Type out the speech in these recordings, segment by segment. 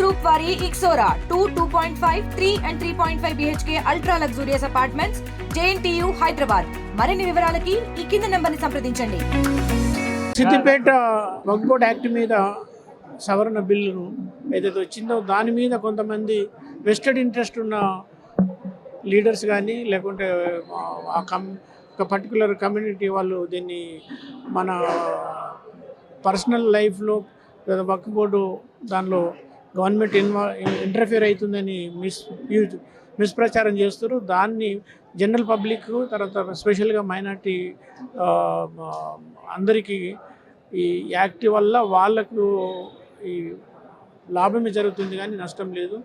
వారి Ixora two two point five three and three point five BHK ultra luxurious apartments JNTU Hyderabad మరిన్ని వివరాలకి ఈ కింద నెంబర్ని సంప్రదించండి. సిద్దిపేట వక్ఫ్ బోర్డ్ యాక్ట్ మీద సవరణ బిల్లును ఏదైతే వచ్చిందో దాని మీద కొంతమంది వెస్టెడ్ ఇంట్రెస్ట్ ఉన్న లీడర్స్ కానీ లేకుంటే ఆ కమ్ ఒక పర్టికులర్ కమ్యూనిటీ వాళ్ళు దీన్ని మన పర్సనల్ లైఫ్లో లేదా వక్ఫ్ బోర్డు దానిలో గవర్నమెంట్ ఇన్వా ఇంటర్ఫియర్ అవుతుందని మిస్ యూజ్ మిస్ప్రచారం చేస్తారు దాన్ని జనరల్ పబ్లిక్ తర్వాత స్పెషల్గా మైనార్టీ అందరికీ ఈ యాక్ట్ వల్ల వాళ్ళకు ఈ లాభమే జరుగుతుంది కానీ నష్టం లేదు.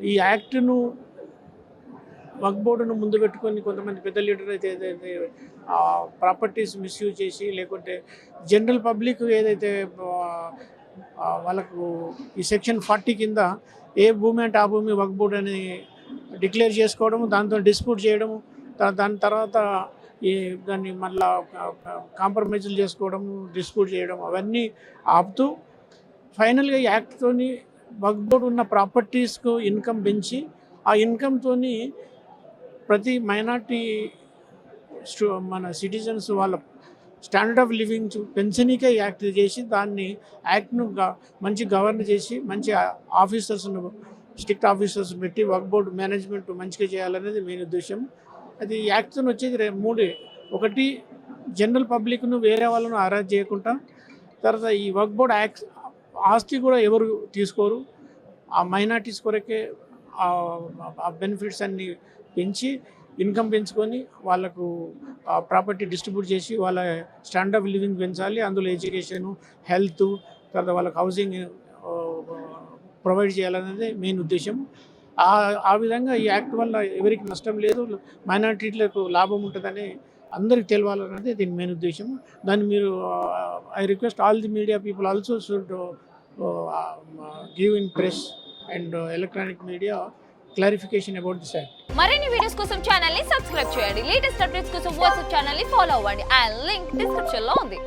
ఈ యాక్ట్ను వక్ బోర్డును ముందు పెట్టుకొని కొంతమంది పెద్ద లీడర్ అయితే ఏదైతే ప్రాపర్టీస్ మిస్యూజ్ చేసి లేకుంటే జనరల్ పబ్లిక్ ఏదైతే వాళ్ళకు ఈ సెక్షన్ ఫార్టీ కింద ఏ భూమి అంటే ఆ భూమి వక్ బోర్డ్ అని డిక్లేర్ చేసుకోవడము దాంతో డిస్ప్యూట్ చేయడము దాని తర్వాత ఈ దాన్ని మళ్ళా కాంప్రమైజులు చేసుకోవడము డిస్ప్యూట్ చేయడం అవన్నీ ఆపుతూ ఫైనల్గా ఈ యాక్ట్తోని వక్ బోర్డు ఉన్న ప్రాపర్టీస్కు ఇన్కమ్ పెంచి ఆ ఇన్కమ్తోని ప్రతి మైనార్టీ స్టూ మన సిటిజన్స్ వాళ్ళ స్టాండర్డ్ ఆఫ్ లివింగ్ పెన్షన్కే యాక్ట్ చేసి దాన్ని యాక్ట్ను మంచి గవర్న్ చేసి మంచి ఆఫీసర్స్ను స్ట్రిక్ట్ ఆఫీసర్స్ పెట్టి వర్క్ బోర్డు మేనేజ్మెంట్ మంచిగా చేయాలనేది మెయిన్ ఉద్దేశం. అది యాక్ట్తో వచ్చేది రే- మూడే. ఒకటి జనరల్ పబ్లిక్ను వేరే వాళ్ళను అరెస్ట్ చేయకుండా తర్వాత ఈ వర్క్ బోర్డ్ యాక్ట్ ఆస్తి కూడా ఎవరు తీసుకోరు. ఆ మైనార్టీస్ కొరకే ఆ బెనిఫిట్స్ అన్ని పెంచి ఇన్కమ్ పెంచుకొని వాళ్ళకు ప్రాపర్టీ డిస్ట్రిబ్యూట్ చేసి వాళ్ళ స్టాండర్డ్ ఆఫ్ లివింగ్ పెంచాలి. అందులో ఎడ్యుకేషను హెల్త్ తర్వాత వాళ్ళకి హౌసింగ్ ప్రొవైడ్ చేయాలనేది మెయిన్ ఉద్దేశం. ఆ ఆ విధంగా ఈ యాక్ట్ వల్ల ఎవరికి నష్టం లేదు మైనార్టీలకు లాభం ఉంటుందని అందరికి తెలవాలన్నది దీని మెయిన్ ఉద్దేశం. దాన్ని మీరు I request all the media people also should give in press and electronic media clarification about this act మరిన్ని వీడియోస్ కోసం ఛానల్ని సబ్స్క్రైబ్ చేయండి. లేటెస్ట్ అప్డేట్స్ కోసం వాట్సాప్ ఛానల్ని ఫాలో అవ్వండి. అండ్ లింక్ డిస్క్రిప్షన్లో ఉంది.